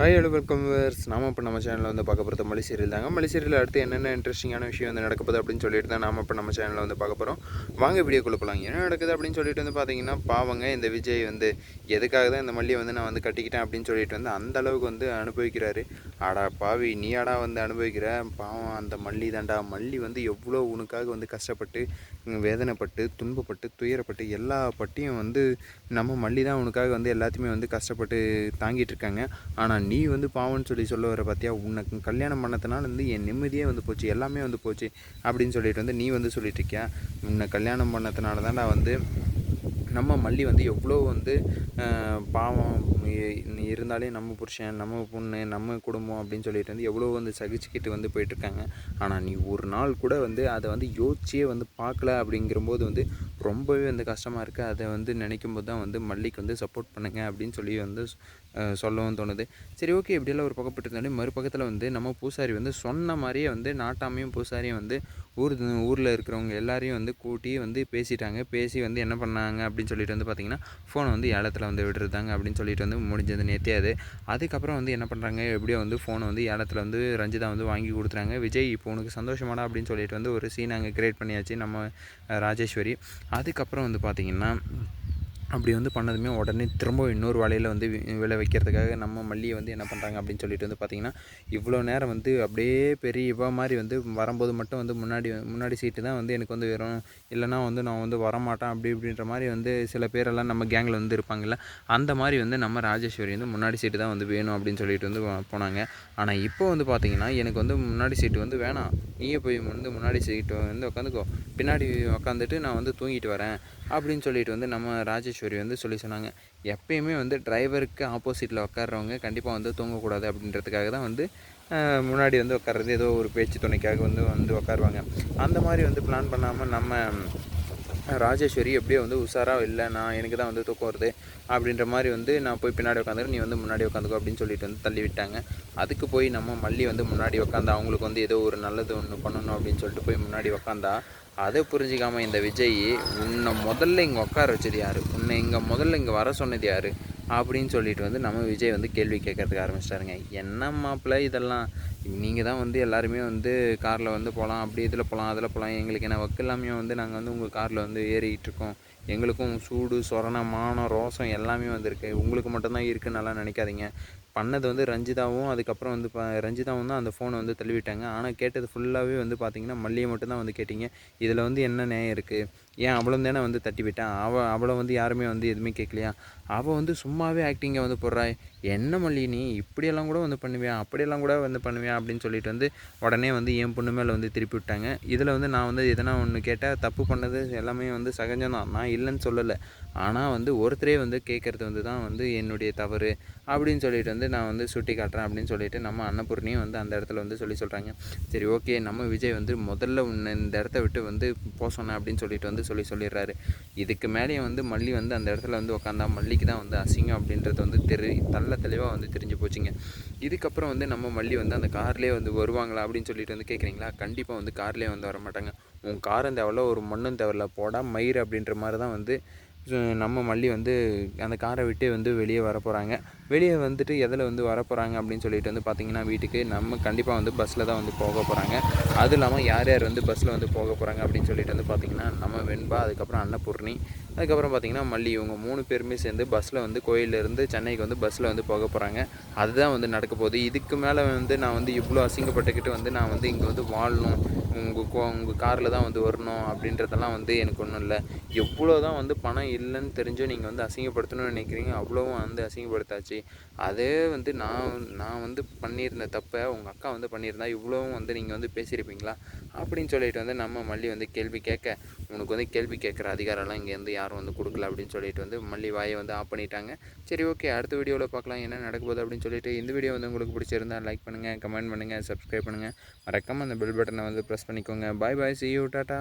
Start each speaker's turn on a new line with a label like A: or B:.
A: Hi hello welcome verse நாம இப்போ நம்ம சேனலில் வந்து பார்க்க போகிறது மலை சீரியல் தாங்க. மலை சீரியல் அடுத்து என்னென்ன இன்ட்ரெஸ்டிங்கான விஷயம் வந்து நடக்க அப்படின்னு சொல்லிட்டு தான் நாம இப்போ நம்ம சேனலில் வந்து பார்க்க போகிறோம் வாங்க வீடியோ போகலாம் என்ன நடக்குது அப்படின்னு சொல்லிட்டு வந்து பார்த்தீங்கன்னா பாவங்க இந்த விஜய் வந்து எதுக்காக தான் இந்த மல்லியை வந்து நான் வந்து கட்டிக்கிட்டேன் அப்படின்னு சொல்லிட்டு வந்து அந்த அளவுக்கு வந்து அனுபவிக்கிறாரு. ஆடா பாவி நீ ஆடா வந்து அனுபவிக்கிற? பாவம் அந்த மல்லி தாண்டா மல்லி வந்து எவ்வளோ உனக்காக வந்து கஷ்டப்பட்டு வேதனைப்பட்டு துன்பப்பட்டு துயரப்பட்டு எல்லா பட்டியும் வந்து நம்ம மல்லி தான் உனக்காக வந்து எல்லாத்தையுமே வந்து கஷ்டப்பட்டு தாங்கிட்டு இருக்காங்க. ஆனால் நீ வந்து பாவம்னு சொல்லி சொல்ல வர பார்த்தியா உனக்கு கல்யாணம் பண்ணதுனால வந்து என் நிம்மதியே வந்து போச்சு எல்லாமே வந்து போச்சு அப்படின்னு சொல்லிட்டு வந்து நீ வந்து சொல்லிட்டு இருக்கியா? உன்னை கல்யாணம் பண்ணதுனால தான் நான் வந்து நம்ம மல்லி வந்து எவ்வளோ வந்து பாவம் இருந்தாலே நம்ம புருஷன் நம்ம பொண்ணு நம்ம குடும்பம் அப்படின்னு சொல்லிட்டு வந்து எவ்வளோ வந்து சகிச்சுக்கிட்டு வந்து போயிட்டுருக்காங்க. ஆனால் நீ ஒரு நாள் கூட வந்து அதை வந்து யோசிச்சே வந்து பார்க்கல அப்படிங்கிறபோது வந்து ரொம்பவே வந்து கஷ்டமாக இருக்குது அதை வந்து நினைக்கும் போது தான் வந்து மல்லிக்கு வந்து சப்போர்ட் பண்ணுங்க அப்படின்னு சொல்லி வந்து சொல்லவும் தோணுது. சரி ஓகே இப்படியெல்லாம் ஒரு பக்கப்பட்டு இருந்தாலும் மறுபக்கத்தில் வந்து நம்ம பூசாரி வந்து சொன்ன மாதிரியே வந்து நாட்டாமையும் பூசாரியும் வந்து ஊர் ஊரில் இருக்கிறவங்க எல்லாரையும் வந்து கூட்டி வந்து பேசிட்டாங்க. பேசி வந்து என்ன பண்ணாங்க அப்படின்னு சொல்லிட்டு வந்து பார்த்தீங்கன்னா ஃபோனை வந்து ஏலத்தில் வந்து விடுறதாங்க அப்படின்னு சொல்லிட்டு வந்து முடிஞ்சது நேற்றே அது. அதுக்கப்புறம் வந்து என்ன பண்ணுறாங்க எப்படியோ வந்து ஃபோனை வந்து ஏலத்தில் வந்து ரஞ்சிதா வந்து வாங்கி கொடுத்துறாங்க விஜய் இப்போ உனக்கு சந்தோஷமாடா அப்படின்னு சொல்லிட்டு வந்து ஒரு சீன் அங்கே கிரியேட் பண்ணியாச்சு நம்ம ராஜேஸ்வரி. அதுக்கப்புறம் வந்து பார்த்திங்கன்னா அப்படி வந்து பண்ணதுமே உடனே திரும்ப இன்னொரு வலையில் வந்து வி- விளை வைக்கிறதுக்காக நம்ம மல்லியை வந்து என்ன பண்ணுறாங்க அப்படின்னு சொல்லிட்டு வந்து பார்த்திங்கன்னா இவ்வளோ நேரம் வந்து அப்படியே பெரிய இவ மாதிரி வந்து வரும்போது மட்டும் வந்து முன்னாடி முன்னாடி சீட்டு தான் வந்து எனக்கு வந்து வரும் இல்லைனா வந்து நான் வந்து வரமாட்டேன். அப்படி இப்படின்ற மாதிரி வந்து சில பேரெல்லாம் நம்ம கேங்கில் வந்து இருப்பாங்கல்ல அந்த மாதிரி வந்து நம்ம ராஜேஸ்வரி வந்து முன்னாடி சீட்டு தான் வந்து வேணும் அப்படின்னு சொல்லிட்டு வந்து போனாங்க. ஆனால் இப்போ வந்து பார்த்திங்கன்னா எனக்கு வந்து முன்னாடி சீட்டு வந்து வேணாம். நீயே போய் வந்து முன்னாடி சீட்டு வந்து உட்காந்துக்கோ பின்னாடி உட்காந்துட்டு நான் வந்து தூங்கிட்டு வரேன் அப்படின்னு சொல்லிட்டு வந்து நம்ம ராஜேஸ்வரி வந்து சொல்லி சொன்னாங்க. எப்பயுமே வந்து டிரைவருக்கு ஆப்போசிட்டில் உட்காடுறவங்க கண்டிப்பாக வந்து தூங்கக்கூடாது அப்படின்றதுக்காக தான் வந்து முன்னாடி வந்து உட்கார்றது ஏதோ ஒரு பேச்சு துணைக்காக வந்து வந்து உட்காருவாங்க அந்த மாதிரி வந்து பிளான் பண்ணாமல் நம்ம ராஜேஸ்வரி எப்படியோ வந்து உஷாராக இல்லை நான் எனக்கு தான் வந்து தூக்கம் வருது அப்படின்ற மாதிரி வந்து நான் போய் பின்னாடி உட்காந்துரு நீ வந்து முன்னாடி உட்காந்துக்கோ அப்படின்னு சொல்லிட்டு வந்து தள்ளி விட்டாங்க. அதுக்கு போய் நம்ம மல்லி வந்து முன்னாடி உட்காந்து அவங்களுக்கு வந்து ஏதோ ஒரு நல்லது ஒன்று பண்ணணும் அப்படின்னு சொல்லிட்டு போய் முன்னாடி உட்காந்தா அதை புரிஞ்சிக்காமல் இந்த விஜய் உன்னை முதல்ல இங்கே உட்கார வச்சது யார்? உன்னை இங்கே முதல்ல இங்கே வர சொன்னது யார்? அப்படின்னு சொல்லிட்டு வந்து நம்ம விஜய் வந்து கேள்வி கேட்கறதுக்கு ஆரம்பிச்சிட்டாருங்க. என்ன மாப்பிள்ள இதெல்லாம்? நீங்கள் தான் வந்து எல்லாருமே வந்து காரில் வந்து போகலாம் அப்படி இதில் போகலாம் அதில் போகலாம் எங்களுக்கு என்ன வக்கு எல்லாமே வந்து நாங்கள் வந்து உங்கள் காரில் வந்து ஏறிக்கிட்டு இருக்கோம். எங்களுக்கும் சூடு சொரண மானம் ரோசம் எல்லாமே வந்திருக்கு. உங்களுக்கு மட்டும்தான் இருக்குன்னு நல்லா நினைக்காதீங்க. பண்ணது வந்து ரஞ்சிதாவும் அதுக்கப்புறம் வந்து ப ரஞ்சிதாவும் தான் அந்த ஃபோனை வந்து தள்ளிவிட்டாங்க ஆனால் கேட்டது ஃபுல்லாகவே வந்து பார்த்தீங்கன்னா மல்லியை மட்டும்தான் வந்து கேட்டிங்க. இதில் வந்து என்ன நியாயம் இருக்குது ஏன் அவளும் தானே வந்து தட்டி விட்டான் அவள் அவளை வந்து யாருமே வந்து எதுவுமே கேட்கலையா? அவள் வந்து சும்மாவே ஆக்டிங்கை வந்து போடுறா என்ன மல்லி நீ? இப்படியெல்லாம் கூட வந்து பண்ணுவியா? அப்படியெல்லாம் கூட வந்து பண்ணுவியா? அப்படின்னு சொல்லிட்டு வந்து உடனே வந்து என் பொண்ணு மேலே வந்து திருப்பி விட்டாங்க. இதில் வந்து நான் வந்து எதனா ஒன்று கேட்டால் தப்பு பண்ணது எல்லாமே வந்து சகஜம்தான் நான் இல்லைன்னு சொல்லலை. ஆனால் வந்து ஒருத்தரே வந்து கேட்குறது வந்து தான் வந்து என்னுடைய தவறு அப்படின்னு சொல்லிட்டு வந்து நான் வந்து சுட்டி காட்டுறேன் அப்படின்னு சொல்லிட்டு நம்ம அன்னபூர்ணியும் வந்து அந்த இடத்துல வந்து சொல்லி சொல்கிறாங்க சரி ஓகே. நம்ம விஜய் வந்து முதல்ல இந்த இடத்த விட்டு வந்து போக சொன்னேன் அப்படின்னு சொல்லிட்டு வந்து சொல்லி சொல்லிடுறாரு. இதுக்கு மேலேயும் வந்து மல்லி வந்து அந்த இடத்துல வந்து உட்காந்தா மல்லிக்கு தான் வந்து அசிங்கம் அப்படின்றது வந்து தெரி தள்ள தெளிவாக வந்து தெரிஞ்சு போச்சுங்க. இதுக்கப்புறம் வந்து நம்ம மல்லி வந்து அந்த கார்லேயே வந்து வருவாங்களா அப்படின்னு சொல்லிட்டு வந்து கேட்குறீங்களா கண்டிப்பாக வந்து கார்லேயே வந்து வர மாட்டாங்க உன் காரம் தேவையில்ல ஒரு மண்ணும் தேவையில்ல போடா மயிர் அப்படின்ற மாதிரி தான் வந்து நம்ம மல்லி வந்து அந்த காரை விட்டு வந்து வெளியே வர போகிறாங்க வெளியே வந்துட்டு எதில் வந்து வர போகிறாங்க அப்படின்னு சொல்லிட்டு வந்து பார்த்தீங்கன்னா வீட்டுக்கு நம்ம கண்டிப்பாக வந்து பஸ்ஸில் தான் வந்து போக போகிறாங்க அதுவும் இல்லாமல் யார் யார் வந்து பஸ்ஸில் வந்து போக போகிறாங்க அப்படின்னு சொல்லிட்டு வந்து பார்த்திங்கன்னா நம்ம வெண்பா அதுக்கப்புறம் அன்னபூர்ணி அதுக்கப்புறம் பார்த்தீங்கன்னா மல்லி இவங்க மூணு பேருமே சேர்ந்து பஸ்ஸில் வந்து கோயிலேருந்து சென்னைக்கு வந்து பஸ்ஸில் வந்து போக போகிறாங்க அதுதான் வந்து நடக்க போகுது. இதுக்கு மேலே வந்து நான் வந்து இவ்வளோ அசிங்கப்பட்டுக்கிட்டு வந்து நான் வந்து இங்கே வந்து வாழணும். உங்கள் கோ உங்கள் காரில் தான் வந்து வரணும் அப்படின்றதெல்லாம் வந்து எனக்கு ஒன்றும் இல்லை. எவ்வளோ தான் வந்து பணம் இல்லைன்னு தெரிஞ்சும் நீங்கள் வந்து அசிங்கப்படுத்தணும்னு நினைக்கிறீங்க அவ்வளோவும் வந்து அசிங்கப்படுத்தாச்சு. அதே வந்து நான் நான் வந்து பண்ணியிருந்த தப்பை உங்கள் அக்கா வந்து பண்ணியிருந்தா இவ்வளோவும் வந்து நீங்கள் வந்து பேசியிருப்பீங்களா? அப்படின்னு சொல்லிட்டு வந்து நம்ம மல்லி வந்து கேள்வி கேட்க உனக்கு வந்து கேள்வி கேட்குற அதிகாரம்லாம் இங்கேருந்து வந்து யாரும் வந்து கொடுக்கல அப்படின்னு சொல்லிட்டு வந்து மல்லி வாயை வந்து ஆஃப் பண்ணிட்டாங்க. சரி ஓகே அடுத்த வீடியோவில் பார்க்கலாம் என்ன நடக்க போகுது அப்படின்னு சொல்லிட்டு இந்த வீடியோ வந்து உங்களுக்கு பிடிச்சிருந்தா லைக் பண்ணுங்கள் கமெண்ட் பண்ணுங்கள் சப்ஸ்கிரைப் பண்ணுங்கள் மறக்காமல் அந்த பெல் பட்டனை வந்து ப்ரெஸ் பண்ணிக்கோங்க. Bye bye see you tata